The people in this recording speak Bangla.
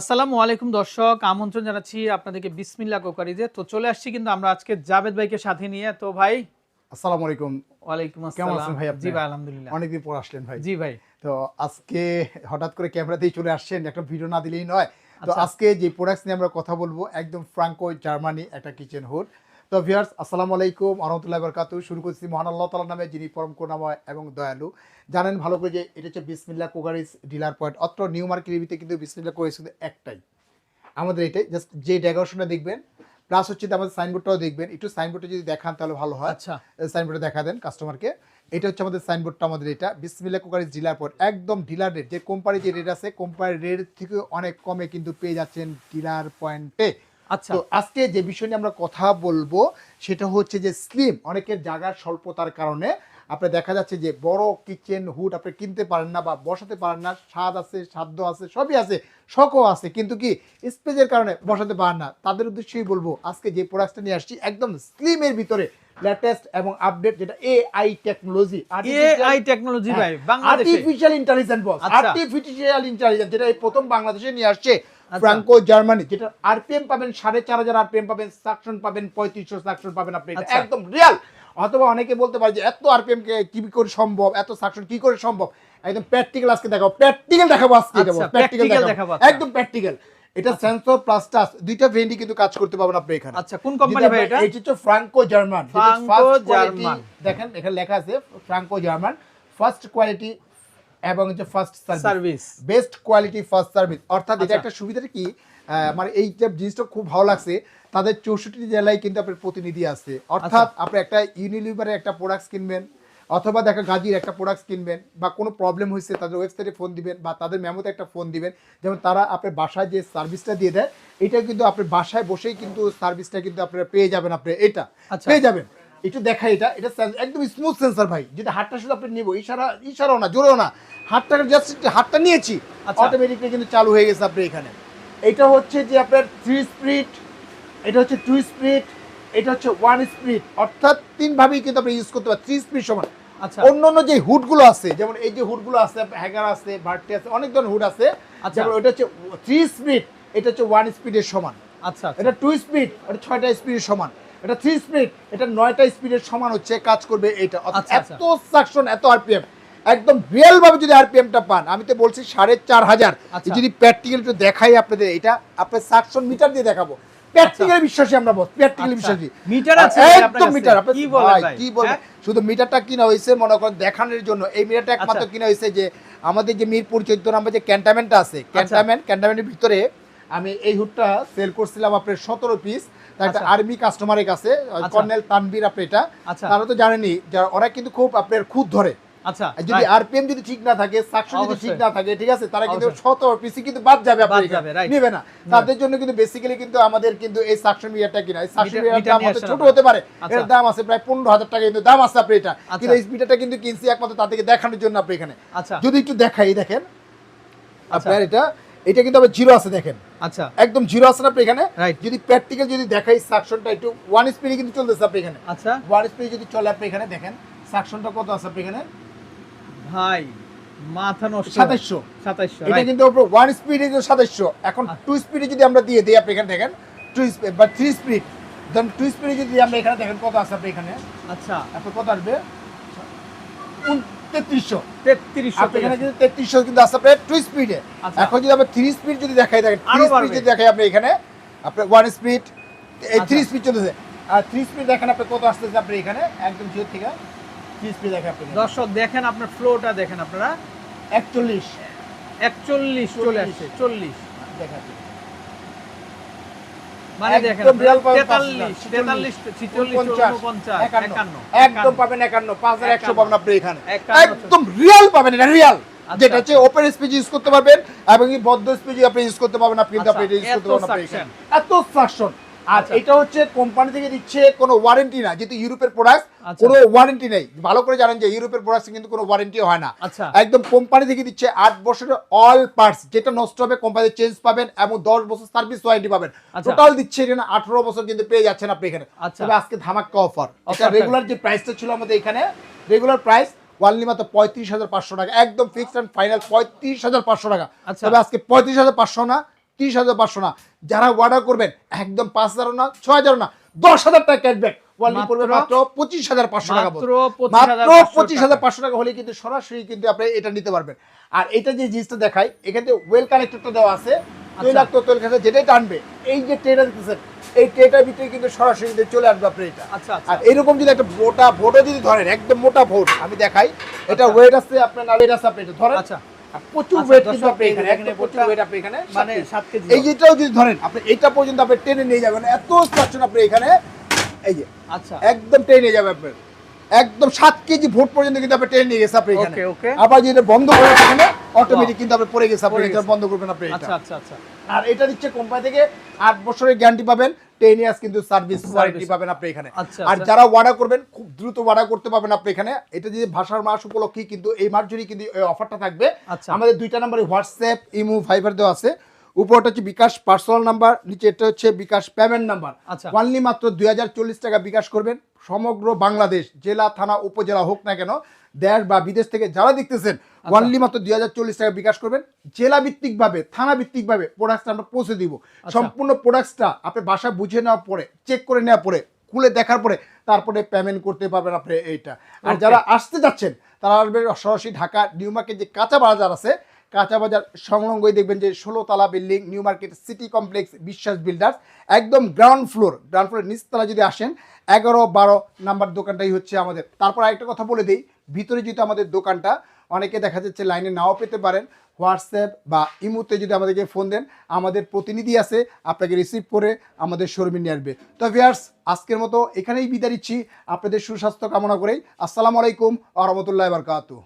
আসসালামু আলাইকুম দর্শক আমন্ত্রণ জানাচ্ছি আপনাদেরকে বিসমিল্লা কোকারিজে। তো চলে আসছি কিন্তু আমরা আজকে জাবেদ ভাইকে সাথে নিয়ে। তো ভাই আসসালামু আলাইকুম। ওয়ালাইকুম কেমন আসসালাম আছেন ভাই আপনি? জি ভাই আলহামদুলিল্লাহ। অনেকদিন পর আসলেন ভাই। জি ভাই। তো আজকে হঠাৎ করে ক্যামেরা ক্যামেরাতেই চলে আসছেন একটা ভিডিও না দিলেই নয়। তো আচ্ছা। আজকে যে প্রোডাক্টস নিয়ে আমরা কথা বলব একদম ফ্রাঙ্কো জার্মানি একটা কিচেন হুড তো ভিয়ার্স আসসালামু আলাইকুম আহমতুল্লাহ বরকাতু শুরু করছি মহান আল্লাহ তালার নামে যিনি পরম করুণাময় এবং দয়ালু। জানেন ভালো করে যে এটা হচ্ছে বিসমিল্লা কোগারিস ডিলার পয়েন্ট। অত্র নিউ মার্কেট রিভিতে কিন্তু বিসমিল্লা কোগারিস কিন্তু একটাই। আমাদের এটাই জাস্ট যে ডেকোরেশনটা দেখবেন প্লাস হচ্ছে আমাদের সাইনবোর্ডটাও দেখবেন। একটু সাইনবোর্ডটা যদি দেখান তাহলে ভালো হয়। আচ্ছা। সাইনবোর্ডে দেখা দেন কাস্টমারকে এটা হচ্ছে আমাদের সাইনবোর্ডটা আমাদের এটা। বিসমিল্লা কুকারিজ ডিলার পর একদম ডিলার রেট যে কোম্পানি যে রেট আছে কোম্পানির রেট থেকে অনেক কমে কিন্তু পেয়ে যাচ্ছেন ডিলার পয়েন্টে তো আজকে যে বিষয় নিয়ে আমরা কথা বলব সেটা হচ্ছে যে স্লিম অনেকের জায়গার স্বল্পতার কারণে। আপনি দেখা যাচ্ছে যে বড় কিচেন হুড আপনি কিনতে পারেন না বা বসাতে পারেন না। স্বাদ আছে সাধ্য আছে সবই আছে শখও আছে। কিন্তু কি স্পেসের কারণে বসাতে পারেন না। তাদের উদ্দেশ্যেই বলব আজকে যে প্রোডাক্টটা নিয়ে আসছি একদম স্লিমের ভিতরে লেটেস্ট এবং আপডেট যেটা এআই টেকনোলজি এআই টেকনোলজি ভাই বাংলাদেশে। আর্টিফিশিয়াল ইন্টেলিজেন্স বস আচ্ছা। আর্টিফিশিয়াল ইন্টেলিজেন্স যেটা এই প্রথম বাংলাদেশে নিয়ে আসছে। আচ্ছা। ফ্রাঙ্কো জার্মানি যেটা আরপিএম পাবেন সাড়ে চার হাজার আরপিএম পাবেন সাকশন পাবেন পঁয়ত্রিশশো সাকশন পাবেন আপনি। এটা আচ্ছা। একদম রিয়াল অথবা অনেকে বলতে পারে যে এত আরপিএম কে কি করে সম্ভব? এত সাকশন কি করে সম্ভব? একদম প্র্যাকটিক্যাল আজকে দেখাবো। প্র্যাকটিক্যাল দেখাবো আজকে আচ্ছা, দেখাবো প্র্যাকটিক্যাল দেখাবো, দেখাবো আচ্ছা। একদম প্র্যাকটিক্যাল এটা সেন্সর প্লাস টাচ দুইটা ভেন্ডি কিন্তু কাজ করতে পারবেন আপনি এখানে। আচ্ছা কোন কোম্পানি ভাই এটা? এটা হচ্ছে ফ্রাঙ্কো জার্মান ফ্রাঙ্কো জার্মান। দেখেন এখানে লেখা আছে ফ্রাঙ্কো জার্মান ফার্স্ট কোয়ালিটি এবং হচ্ছে first service best quality first service অর্থাৎ এটা আচ্ছা। একটা সুবিধাটা কি আহ, মানে এই যে জিনিসটা খুব ভালো লাগছে তাদের চৌষট্টি জেলায় কিন্তু আপনার প্রতিনিধি আছে অর্থাৎ আচ্ছা। আপনি একটা ইউনিলিভারের একটা প্রোডাক্টস কিনবেন অথবা দেখা গাজির একটা প্রোডাক্টস কিনবেন বা কোনো প্রবলেম হয়েছে তাদের ওয়েবসাইটে ফোন দিবেন বা তাদের মেমোতে একটা ফোন দিবেন যেমন তারা আপনার বাসায় যে সার্ভিসটা দিয়ে দেয় এটা কিন্তু আপনার বাসায় বসেই কিন্তু সার্ভিসটা কিন্তু আপনারা পেয়ে যাবেন আপনি এটা আচ্ছা। পেয়ে যাবেন একটু দেখা এটা। এটা একদম স্মুথ সেন্সার ভাই। যদি হাতটা শুধু আপনি নিবো ইশারা ইশারাও না জোরেও না। হাতটা জাস্ট হাতটা নিয়েছি। আচ্ছা। অটোমেটিকলি কিন্তু চালু হয়ে গেছে আপনি এখানে। এটা হচ্ছে যে আপনার থ্রি স্পিড এটা হচ্ছে টু স্পিড এটা হচ্ছে ওয়ান স্পিড অর্থাৎ তিন ভাবেই কিন্তু আপনি ইউজ করতে পারেন। থ্রি স্পিড সমান। আচ্ছা। অন্য অন্য যে হুডগুলো আছে যেমন এই যে হুডগুলো আছে হ্যাগার আছে বার্টি আছে অনেক ধরনের হুড আছে। আচ্ছা। যেমন ওটা হচ্ছে থ্রি স্পিড এটা হচ্ছে ওয়ান স্পিডের সমান। আচ্ছা এটা টু স্পিড এটা ছয়টা স্পিডের সমান। এটা থ্রি স্পিড এটা নয়টা স্পিডের সমান হচ্ছে কাজ করবে এটা আচ্ছা, আচ্ছা। এত সাকশন এত আরপিএম একদম রিয়েল ভাবে যদি আরপিএমটা পান আমি তো বলছি সাড়ে চার হাজার আচ্ছা। যদি প্র্যাকটিক্যাল একটু দেখাই আপনাদের এটা আপনার সাকশন মিটার দিয়ে দেখাবো প্র্যাকটিক্যাল বিশ্বাসী আমরা বস প্র্যাকটিক্যাল। বিশ্বাসী মিটার আছে একদম মিটার আপনি কি বলেন? কি বলেন হ্যাঁ? শুধু মিটারটা কিনা হয়েছে মনে করেন দেখানোর জন্য এই মিটারটা একমাত্র। কিনা হয়েছে যে আমাদের যে মিরপুর চৈত্য নাম্বার যে ক্যান্টামেন্টটা আছে ক্যান্টামেন্ট ক্যান্টামেন্টের ভিতরে আমি এই হুডটা সেল করছিলাম আপনার সতেরো পিস একটা আচ্ছা। আর্মি কাস্টমারের কাছে কর্নেল তানবীর আপনি এটা আচ্ছা। তারা তো জানেনি ওরা কিন্তু খুব আপনার খুদ ধরে। আচ্ছা যদি আরপিএম যদি ঠিক না থাকে সাকশন যদি ঠিক না থাকে ঠিক আছে তারা কিন্তু শত পিসি কিন্তু বাদ যাবে আপনার নেবে না। তাদের জন্য কিন্তু বেসিক্যালি কিন্তু আমাদের কিন্তু এই সাকশন মিটারটা কিনা। এই সাকশন ছোট হতে পারে। আচ্ছা। এর দাম আছে প্রায় পনেরো হাজার টাকা কিন্তু দাম আছে আপনি এটা। আচ্ছা। কিন্তু এই মিটারটা কিন্তু কিনছি একমাত্র তাদেরকে দেখানোর জন্য আপনি এখানে। আচ্ছা। যদি একটু দেখাই দেখেন। আচ্ছা। আপনার এটা এটা কিন্তু আবার জিরো আছে দেখেন। আচ্ছা। একদম জিরো আছে না আপনি এখানে? যদি প্র্যাকটিক্যাল যদি দেখাই সাকশনটা একটু ওয়ান স্পিডে কিন্তু চলতেছে আপনি এখানে। আচ্ছা। ওয়ান স্পিডে যদি চলে আপনি এখানে দেখেন সাকশনটা কত আছে আপনি এখানে? ভাই মাথা নষ্ট। সাতাইশশো। সাতাইশশো এটা কিন্তু ওয়ান স্পিডে কিন্তু সাতাইশশো এখন আচ্ছা। টু স্পিডে যদি আমরা দিয়ে দিই আপনি এখানে দেখেন টু স্পিড বা থ্রি স্পিড দেন টু স্পিডে যদি আমরা এখানে দেখেন কত আছে আপনি এখানে? আচ্ছা। আপনার কত আসবে? তেত্রিশশো। তেত্রিশশো এখানে কিন্তু তেত্রিশশো কিন্তু আছে আপনার টু স্পিডে আচ্ছা। এখন যদি আমরা থ্রি স্পিড যদি দেখাই দেখেন থ্রি স্পিড যদি দেখাই আপনি এখানে আপনার ওয়ান স্পিড এই। থ্রি স্পিড চলতেছে। আর থ্রি স্পিড দেখেন আপনি কত আসতেছে আপনি এখানে একদম জিরো থেকে থ্রি স্পিড দেখেন আপনি। দর্শক দেখেন আপনার ফ্লোটা দেখেন আপনারা। একচল্লিশ। একচল্লিশ চলে আসছে চল্লিশ। দেখেন একান্ন। একদম পাবেন একান্ন পাঁচ হাজার একশো একান্ন। পাবেন আপনি এখানে। একদম রিয়াল পাবেন এটা রিয়াল আচ্ছা। যেটা হচ্ছে ওপেন ইউজ করতে পারবেন এবং বদ্ধ আপনি ইউজ করতে পারবেন আপনি কিন্তু আচ্ছা, আপনি ইউজ করতে পারবেন। এত সাকশন আর আচ্ছা। এটা হচ্ছে কোম্পানি থেকে দিচ্ছে কোনো ওয়ারেন্টি না যেহেতু ইউরোপের প্রোডাক্ট আচ্ছা। কোনো ওয়ারেন্টি নেই ভালো করে জানেন যে ইউরোপের প্রোডাক্ট কিন্তু কোনো ওয়ারেন্টি হয় না আচ্ছা একদম কোম্পানি থেকে দিচ্ছে আট বছরের অল পার্টস যেটা নষ্ট হবে কোম্পানি চেঞ্জ পাবেন এবং দশ বছর সার্ভিস ওয়ারেন্টি পাবেন। টোটাল দিচ্ছে এখানে আঠারো বছর কিন্তু পেয়ে যাচ্ছেন আপনি এখানে। তবে আজকে ধামাক্কা অফার এটা রেগুলার যে প্রাইসটা ছিল আমাদের এখানে রেগুলার প্রাইস ওয়ানলি মাত্র পঁয়ত্রিশ হাজার পাঁচশো টাকা একদম ফিক্সড অ্যান্ড ফাইনাল পঁয়ত্রিশ হাজার পাঁচশো টাকা। তবে আজকে পঁয়ত্রিশ হাজার পাঁচশো না তিরিশ হাজার পাঁচশো না। যারা অর্ডার করবেন একদম পাঁচ হাজারও না ছয় হাজারও না দশ হাজার টাকা ক্যাশব্যাক মাত্র- পঁচিশ হাজার পাঁচশো টাকা মাত্র পড়বে। 25,500 মাত্র পঁচিশ হাজার পাঁচশো টাকা হলে কিন্তু সরাসরি কিন্তু আপনি এটা নিতে পারবেন। আর এটা যে জিনিসটা দেখাই এখানে ওয়েল কানেক্টরটা দেওয়া আছে তৈলাক্ত তৈল খাতে যেটাই টানবে এই যে ট্রেটা দিতেছেন এই ট্রেটার ভিতরে কিন্তু সরাসরি কিন্তু চলে আসবে আপনার এটা। আচ্ছা আচ্ছা। আর এরকম যদি একটা মোটা ভোটও যদি ধরেন একদম মোটা ভোট আমি দেখাই এটা ওয়েট আছে আপনার না ওয়েট আছে আপনি এটা ধরেন। আচ্ছা। প্রচুর আচ্ছা, ওয়েট কিন্তু আপনি এটা এখানে প্রচুর ওয়েট আপনি এখানে মানে কেজি এই যেটাও যদি ধরেন আপনি এইটা পর্যন্ত আপনি টেনে নিয়ে যাবেন এত স্ট্রাকচার আপনি এখানে এই যে আচ্ছা। একদম টেনে যাবে আপনার। একদম সাত কেজি ভোট পর্যন্ত কিন্তু আপনি টেনে নিয়ে গেছে আপনি এখানে। আবার যদি বন্ধ করে এখানে অটোমেটিক কিন্তু আপনি পড়ে গেছে আপনি এটা বন্ধ করবেন আপনি এটা। আচ্ছা আচ্ছা আচ্ছা। আর এটা দিচ্ছে কোম্পানি থেকে আট বছরের গ্যারান্টি পাবেন টেন ইয়ার্স কিন্তু সার্ভিস ওয়ারেন্টি পাবেন আপনি এখানে। আচ্ছা, আর আচ্ছা। যারা অর্ডার করবেন খুব দ্রুত অর্ডার করতে পারবেন আপনি এখানে। এটা যে ভাষার মাস উপলক্ষে কিন্তু এই মাস জুড়ে কিন্তু এই অফারটা থাকবে আচ্ছা। আমাদের দুইটা নাম্বারে হোয়াটসঅ্যাপ ইমো ফাইবার দেওয়া আছে। উপরটা হচ্ছে বিকাশ পার্সোনাল নাম্বার নিচে এটা হচ্ছে বিকাশ পেমেন্ট নাম্বার আচ্ছা। অনলি মাত্র দুই হাজার চল্লিশ টাকা বিকাশ করবেন সমগ্র বাংলাদেশ জেলা থানা উপজেলা হোক না কেন দেশ বা বিদেশ থেকে যারা দেখতেছেন আচ্ছা। অনলি মাত্র দুই হাজার চল্লিশ টাকা বিকাশ করবেন জেলা ভিত্তিক ভাবে থানা ভিত্তিক ভাবে প্রোডাক্টটা আমরা পৌঁছে দিব আচ্ছা। সম্পূর্ণ প্রোডাক্টসটা আপনি বাসায় বুঝে নেওয়ার পরে চেক করে নেওয়ার পরে খুলে দেখার পরে তারপরে পেমেন্ট করতে পারবেন আপনি এইটা আর যারা আসতে যাচ্ছেন তারা আসবেন সরাসরি ঢাকা নিউ মার্কেট যে কাঁচা বাজার আছে কাঁচা বাজার সংলগ্নই দেখবেন যে ষোলো তালা building, New Market, City Complex, Biswas builders, একদম গ্রাউন্ড ফ্লোর গ্রাউন্ড ফ্লোরের নিচতলা যদি আসেন, এগারো বারো নাম্বার দোকানটাই হচ্ছে আমাদের। তারপর আরেকটা কথা বলে দিই, ভিতরে যেহেতু আমাদের দোকানটা, অনেকে দেখা যাচ্ছে লাইনে নাও পেতে পারেন, হোয়াটসঅ্যাপ বা ইমুতে যদি আমাদেরকে ফোন দেন, আমাদের প্রতিনিধি আছে, আপনাকে রিসিভ করে আমাদের শোরুমে নিয়ে আসবে। তো ভিয়ার্স আজকের মতো এখানেই বিদায় দিচ্ছি আপনাদের সুস্বাস্থ্য কামনা করেই। আসসালামু আলাইকুম আ রহমতুল্লাহ বারকাতু